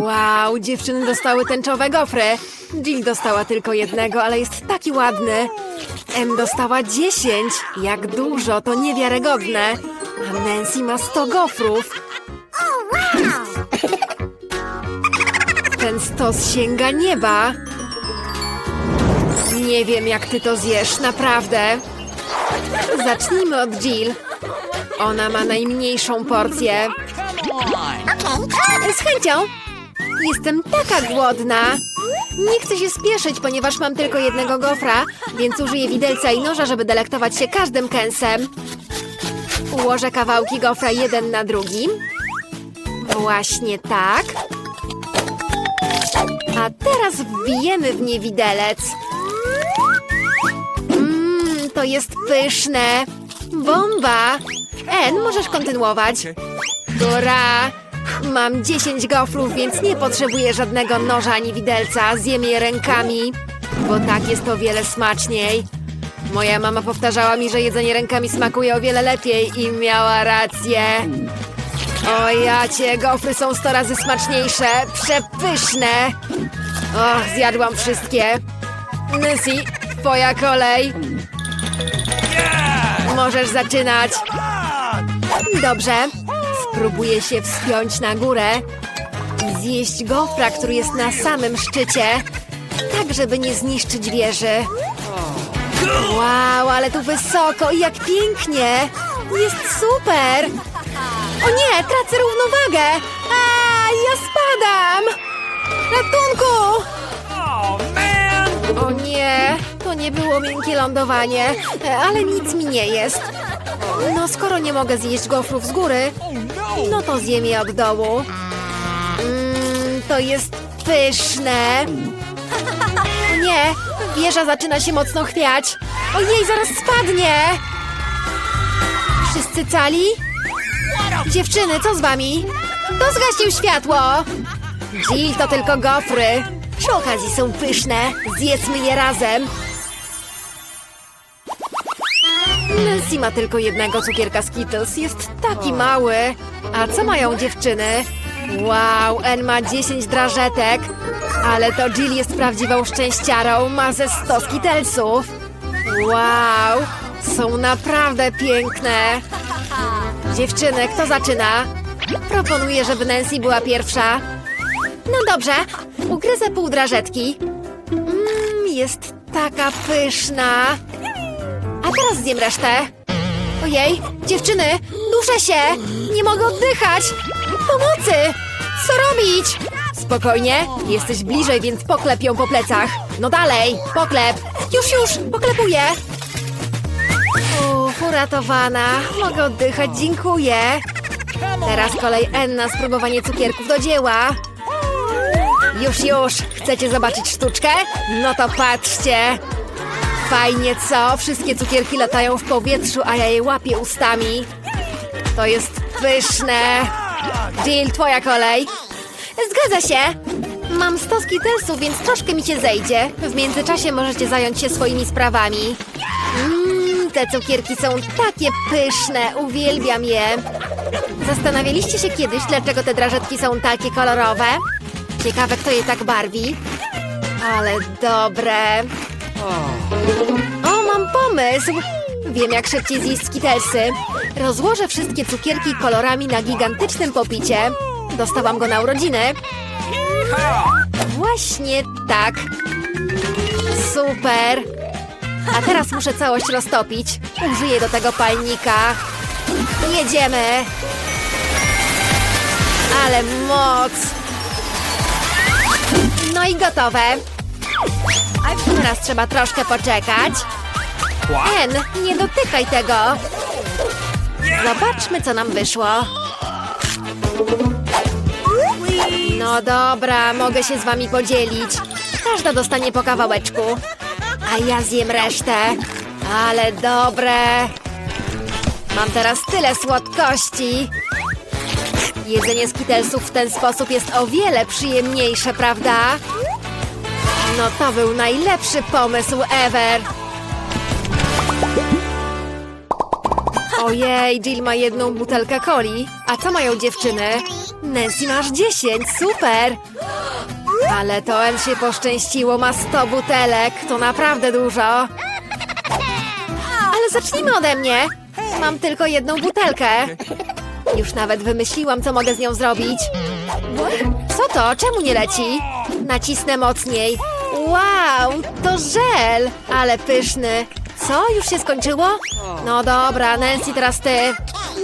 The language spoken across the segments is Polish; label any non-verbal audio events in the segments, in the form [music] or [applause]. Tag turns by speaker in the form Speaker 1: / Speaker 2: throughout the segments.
Speaker 1: Wow, dziewczyny dostały tęczowe gofry. Jill dostała tylko jednego, ale jest taki ładny. Em dostała 10. Jak dużo, to niewiarygodne. A Nancy ma 100 gofrów. Ten stos sięga nieba. Nie wiem, jak ty to zjesz, naprawdę. Zacznijmy od Jill. Ona ma najmniejszą porcję. Z chęcią. Jestem taka głodna. Nie chcę się spieszyć, ponieważ mam tylko jednego gofra, więc użyję widelca i noża, żeby delektować się każdym kęsem. Ułożę kawałki gofra jeden na drugim. Właśnie tak. A teraz wbijemy w nie widelec. Mmm, to jest pyszne. Bomba! En, możesz kontynuować. Góra! Mam 10 gofrów, więc nie potrzebuję żadnego noża ani widelca. Zjem je rękami, bo tak jest o wiele smaczniej. Moja mama powtarzała mi, że jedzenie rękami smakuje o wiele lepiej i miała rację. O ja cię, gofry są 100 razy smaczniejsze, przepyszne. Och, zjadłam wszystkie. Nancy, twoja kolej. Możesz zaczynać. Dobrze. Spróbuję się wspiąć na górę i zjeść gofra, który jest na samym szczycie, tak żeby nie zniszczyć wieży. Wow, ale tu wysoko i jak pięknie! Jest super! O nie, tracę równowagę! A, ja spadam! Ratunku! O nie, to nie było miękkie lądowanie, ale nic mi nie jest. No, skoro nie mogę zjeść gofrów z góry, no to zjem je od dołu. Mmm, to jest pyszne. [laughs] Nie, wieża zaczyna się mocno chwiać. Ojej, zaraz spadnie. Wszyscy cali? Dziewczyny, co z wami? Kto zgasił światło? Jill to tylko gofry. Przy okazji są pyszne. Zjedzmy je razem. Nancy ma tylko jednego cukierka Skittles. Jest taki mały. A co mają dziewczyny? Wow, En ma 10 drażetek. Ale to Jill jest prawdziwą szczęściarą. Ma ze 100 Skittlesów. Wow, są naprawdę piękne. Dziewczyny, kto zaczyna? Proponuję, żeby Nancy była pierwsza. No dobrze, ugryzę pół drażetki. Mmm, jest taka pyszna. A teraz zjem resztę. Ojej, dziewczyny, duszę się! Nie mogę oddychać! Pomocy! Co robić? Spokojnie, jesteś bliżej, więc poklep ją po plecach. No dalej, poklep. Już, już, poklepuję. Uff, uratowana. Mogę oddychać, dziękuję. Teraz kolej N na spróbowanie cukierków do dzieła. Już, już. Chcecie zobaczyć sztuczkę? No to patrzcie. Fajnie, co? Wszystkie cukierki latają w powietrzu, a ja je łapię ustami. To jest pyszne. Jill, twoja kolej. Zgadza się. Mam 100 skittlesów, więc troszkę mi się zejdzie. W międzyczasie możecie zająć się swoimi sprawami. Mmm, te cukierki są takie pyszne. Uwielbiam je. Zastanawialiście się kiedyś, dlaczego te drażetki są takie kolorowe? Ciekawe, kto je tak barwi. Ale dobre. O, mam pomysł! Wiem, jak szybciej zjeść skitelsy. Rozłożę wszystkie cukierki kolorami na gigantycznym popicie. Dostałam go na urodziny. Właśnie tak. Super. A teraz muszę całość roztopić. Użyję do tego palnika. Jedziemy. Ale moc. No i gotowe. Teraz trzeba troszkę poczekać. En, nie dotykaj tego. Zobaczmy, co nam wyszło. No dobra, mogę się z wami podzielić. Każda dostanie po kawałeczku. A ja zjem resztę. Ale dobre. Mam teraz tyle słodkości. Jedzenie skitelsów w ten sposób jest o wiele przyjemniejsze, prawda? No to był najlepszy pomysł ever. Ojej, Jill ma jedną butelkę coli. A co mają dziewczyny? Nancy masz 10, super! Ale to M się poszczęściło, ma 100 butelek, to naprawdę dużo. Ale zacznijmy ode mnie. Mam tylko jedną butelkę. Już nawet wymyśliłam, co mogę z nią zrobić. Co to? Czemu nie leci? Nacisnę mocniej. Wow, to żel! Ale pyszny. Co? Już się skończyło? No dobra, Nancy, teraz ty.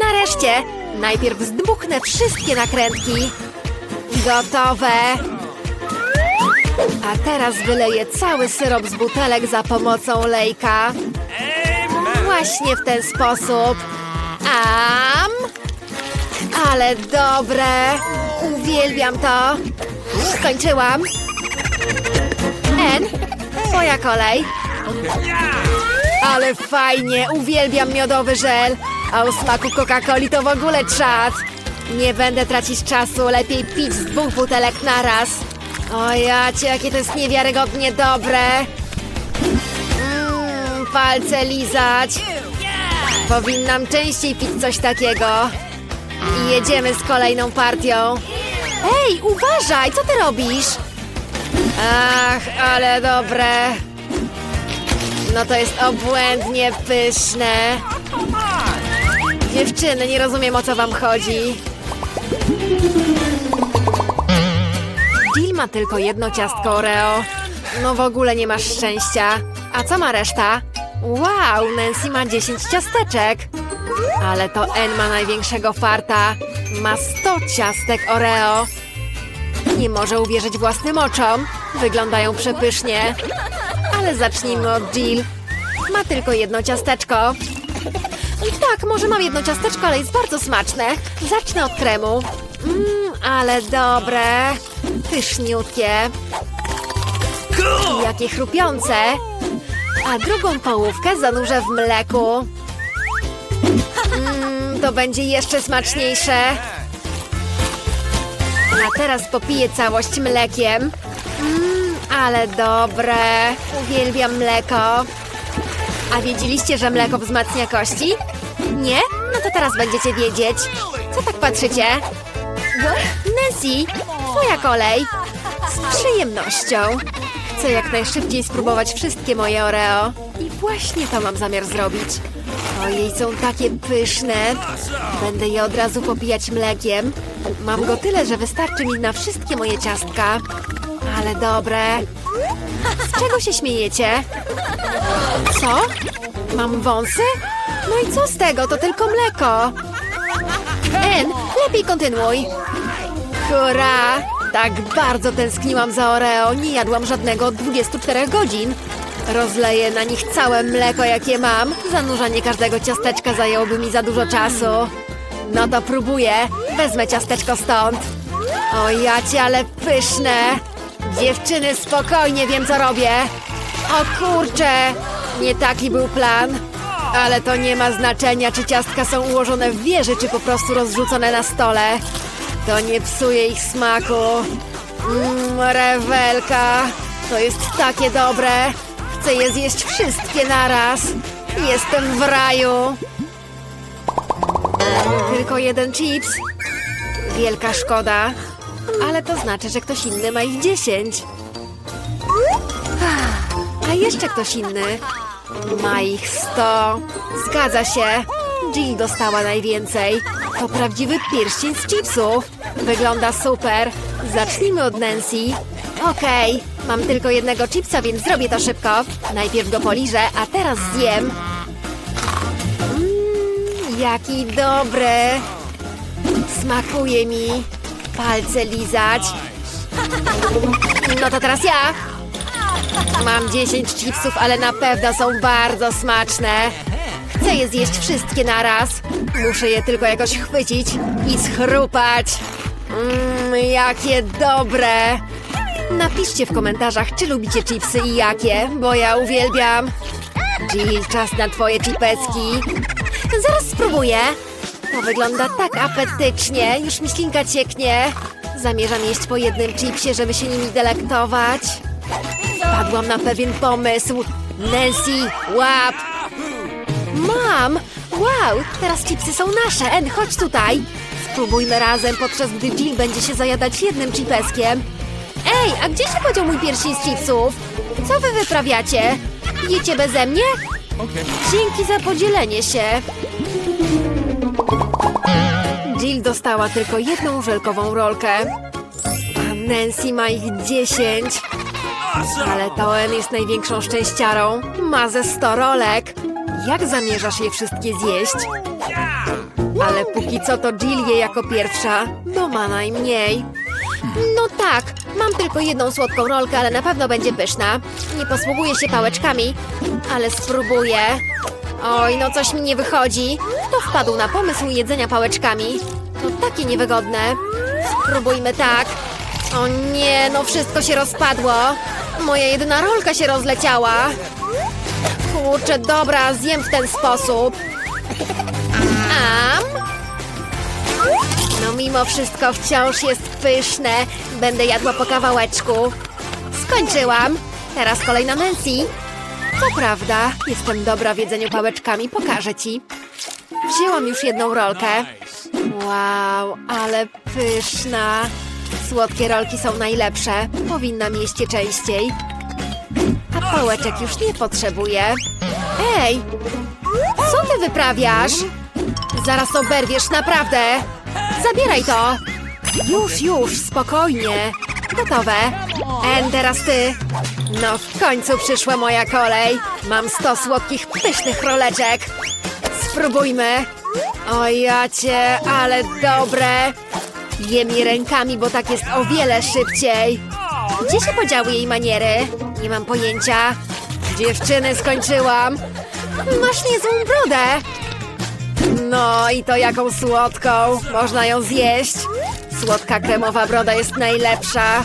Speaker 1: Nareszcie. Najpierw zdmuchnę wszystkie nakrętki. Gotowe. A teraz wyleję cały syrop z butelek za pomocą lejka. Właśnie w ten sposób. Am! Ale dobre! Uwielbiam to! Skończyłam! En, twoja kolej. Ale fajnie! Uwielbiam miodowy żel! A o smaku Coca-Coli to w ogóle czad! Nie będę tracić czasu, lepiej pić z dwóch butelek naraz. O jacie, jakie to jest niewiarygodnie dobre! Mmm, palce lizać! Powinnam częściej pić coś takiego. I jedziemy z kolejną partią. Ej, uważaj, co ty robisz? Ach, ale dobre. No to jest obłędnie pyszne. Dziewczyny, nie rozumiem o co wam chodzi. Jill ma tylko jedno ciastko Oreo. No w ogóle nie masz szczęścia. A co ma reszta? Wow, Nancy ma 10 ciasteczek. Ale to N ma największego farta. Ma 100 ciastek Oreo. Nie może uwierzyć własnym oczom. Wyglądają przepysznie. Ale zacznijmy od Jill. Ma tylko jedno ciasteczko. Tak, może mam jedno ciasteczko, ale jest bardzo smaczne. Zacznę od kremu. Mmm, ale dobre. Pyszniutkie. Jakie chrupiące. A drugą połówkę zanurzę w mleku. Mmm, to będzie jeszcze smaczniejsze. A teraz popiję całość mlekiem. Mmm, ale dobre. Uwielbiam mleko. A wiedzieliście, że mleko wzmacnia kości? Nie? No to teraz będziecie wiedzieć. Co tak patrzycie? Nancy, twoja kolej. Z przyjemnością. Chcę jak najszybciej spróbować wszystkie moje Oreo. I właśnie to mam zamiar zrobić. Ojej, są takie pyszne. Będę je od razu popijać mlekiem. Mam go tyle, że wystarczy mi na wszystkie moje ciastka. Ale dobre. Z czego się śmiejecie? Co? Mam wąsy? No i co z tego? To tylko mleko. En, lepiej kontynuuj. Hurra! Tak bardzo tęskniłam za Oreo. Nie jadłam żadnego od 24 godzin. Rozleję na nich całe mleko, jakie mam. Zanurzanie każdego ciasteczka zajęłoby mi za dużo czasu. No to próbuję. Wezmę ciasteczko stąd. O jacie, ale pyszne. Dziewczyny, spokojnie wiem, co robię. O kurczę, nie taki był plan. Ale to nie ma znaczenia, czy ciastka są ułożone w wieży, czy po prostu rozrzucone na stole. To nie psuje ich smaku. Mmm, rewelka. To jest takie dobre. Chcę je zjeść wszystkie naraz. Jestem w raju. Tylko jeden chips. Wielka szkoda. Ale to znaczy, że ktoś inny ma ich dziesięć. A jeszcze ktoś inny. Ma ich sto. Zgadza się. Jill dostała najwięcej. To prawdziwy pierścień z chipsów. Wygląda super. Zacznijmy od Nancy. Okej, mam tylko jednego chipsa, więc zrobię to szybko. Najpierw go poliżę, a teraz zjem. Mmm, jaki dobry. Smakuje mi. Palce lizać. No to teraz ja. Mam 10 chipsów, ale na pewno są bardzo smaczne. Chcę je zjeść wszystkie naraz. Muszę je tylko jakoś chwycić i schrupać. Mmm, jakie dobre. Napiszcie w komentarzach, czy lubicie chipsy i jakie, bo ja uwielbiam. Jill, czas na twoje chipecki. Zaraz spróbuję. To wygląda tak apetycznie, już mi ślinka cieknie. Zamierzam jeść po jednym chipsie, żeby się nimi delektować. Wpadłam na pewien pomysł. Nancy, łap! Mam! Wow, teraz chipsy są nasze. En, chodź tutaj. Spróbujmy razem, podczas gdy Jill będzie się zajadać jednym chipeskiem. Ej, a gdzie się podział mój pierścień z chipsów? Co wy wyprawiacie? Jecie beze mnie? Dzięki za podzielenie się. Jill dostała tylko jedną żelkową rolkę. A Nancy ma ich dziesięć. Ale Toen jest największą szczęściarą. Ma ze sto rolek. Jak zamierzasz je wszystkie zjeść? Ale póki co to Jill je jako pierwsza, bo ma najmniej. No tak, mam tylko jedną słodką rolkę, ale na pewno będzie pyszna. Nie posługuję się pałeczkami, ale spróbuję. Oj, no coś mi nie wychodzi. Kto wpadł na pomysł jedzenia pałeczkami? To takie niewygodne. Spróbujmy tak. O nie, no wszystko się rozpadło. Moja jedyna rolka się rozleciała. Kurczę, dobra, zjem w ten sposób. Am? No mimo wszystko wciąż jest pyszne. Będę jadła po kawałeczku. Skończyłam. Teraz kolej na Nancy. To prawda, jestem dobra w jedzeniu pałeczkami, pokażę ci. Wzięłam już jedną rolkę. Wow, ale pyszna. Słodkie rolki są najlepsze. Powinnam jeść je częściej. A pałeczek już nie potrzebuję. Ej! Co ty wyprawiasz? Zaraz oberwiesz, naprawdę! Zabieraj to! Już, już, spokojnie. Gotowe. En, teraz ty. No, w końcu przyszła moja kolej. Mam sto słodkich, pysznych roleczek. Spróbujmy. O jacie, ale dobre. Jem je rękami, bo tak jest o wiele szybciej. Gdzie się podziały jej maniery? Nie mam pojęcia. Dziewczyny, skończyłam. Masz niezłą brodę. No i to jaką słodką. Można ją zjeść. Słodka kremowa broda jest najlepsza.